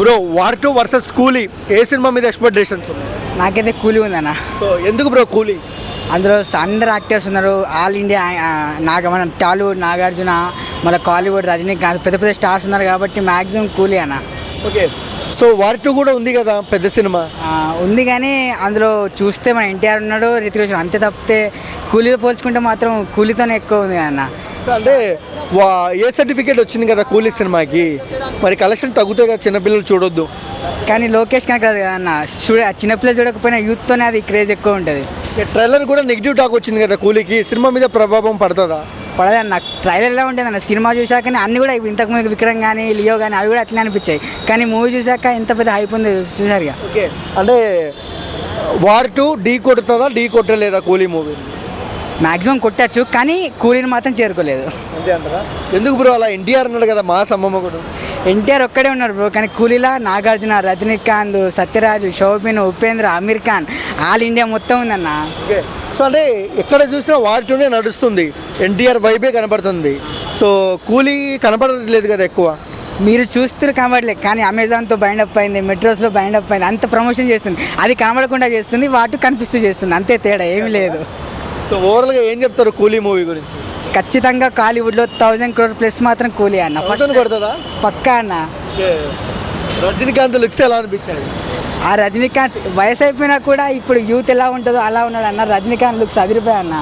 Bro war two versus కూలీ ఏ cinema మీద expectations నాకైతే కూలీ ఉందన్న. సో ఎందుకు బ్రో కూలీ? అందులో అందరు యాక్టర్స్ ఉన్నారు. ఆల్ ఇండియా నాగ మన టాలీవుడ్ నాగార్జున మన కాలీవుడ్ రజనీకాంత్ పెద్ద పెద్ద స్టార్స్ ఉన్నారు కాబట్టి మ్యాక్సిమం కూలీ అన్న. ఓకే సో వార్ టూ కూడా ఉంది కదా పెద్ద సినిమా? ఉంది కానీ అందులో చూస్తే మన ఎన్టీఆర్ ఉన్నాడు రితిక్ రోషన్. అంతే తప్పితే కూలీతో పోల్చుకుంటే మాత్రం కూలీతోనే ఎక్కువ ఉంది అన్న. అంటే వా ఏ సర్టిఫికేట్ వచ్చింది కదా కూలీ సినిమాకి? మరి కలెక్షన్ తగ్గుతాయి కదా చిన్నపిల్లలు చూడొద్దు. కానీ లోకేష్ కనుక రాదు కదా అన్న చూడ చిన్నపిల్లలు చూడకపోయినా యూత్తోనే అది క్రేజ్ ఎక్కువ ఉంటుంది. ట్రైలర్ కూడా నెగిటివ్ టాక్ వచ్చింది కదా కూలీకి సినిమా మీద ప్రభావం పడుతుందా? పడదన్న ట్రైలర్ ఎలా ఉంటుంది అన్న సినిమా చూశాకనే అన్ని కూడా ఇంతకుముందు విక్రమ్ కానీ లియో కానీ అవి కూడా అట్లనే అనిపించాయి. కానీ మూవీ చూశాక ఎంత పెద్ద హైప్ ఉంది చూసారుగా ఓకే. అంటే వార్ టూ డీ కొడుతుందా డీ కొట్టలేదా కూలీ మూవీ? మ్యాక్సిమం కొట్టచ్చు కానీ కూలీని మాత్రం చేరుకోలేదు. అంతే అంటారా? ఎందుకు బ్రో అలా ఎన్టీఆర్ అన్నాడు కదా మా సమ్మమ్మ కూడా. ఎన్టీఆర్ ఒక్కడే ఉన్నాడు బ్రో కానీ కూలీలా నాగార్జున రజనీకాంత్ సత్యరాజు శోభిన్ ఉపేంద్ర అమీర్ ఖాన్ ఆల్ ఇండియా మొత్తం ఉందన్న. సో అంటే ఎక్కడ చూసినా వార్ టూనే నడుస్తుంది. ఎన్టీఆర్ వైబే కనబడుతుంది. సో కూలీ కనబడట్లేదు కదా ఎక్కువ. మీరు చూస్తారు కనబడలేదు కానీ అమెజాన్తో బైండ్ అప్ అయింది మెట్రోస్లో బైండ్ అప్ అయింది అంత ప్రమోషన్ చేస్తుంది. అది కనబడకుండా చేస్తుంది వాటి కనిపిస్తూ చేస్తుంది అంతే తేడా ఏమీ లేదు. సో ఓవరాల్గా ఏం చెప్తారు కూలీ మూవీ గురించి? ఖచ్చితంగా కాలీవుడ్లో థౌజండ్ క్రోర్ ప్లస్ మాత్రం కూలీ అన్న. థౌసండ్ కొడుతుందా? పక్కా అన్న. రజనీకాంత్ లుక్స్ ఎలా అనిపించాయి? ఆ రజనీకాంత్ వయసు అయిపోయినా కూడా ఇప్పుడు యూత్ ఎలా ఉంటుందో అలా ఉన్నాడు అన్న. రజనీకాంత్ లుక్స్ అదిరిపోయా అన్న.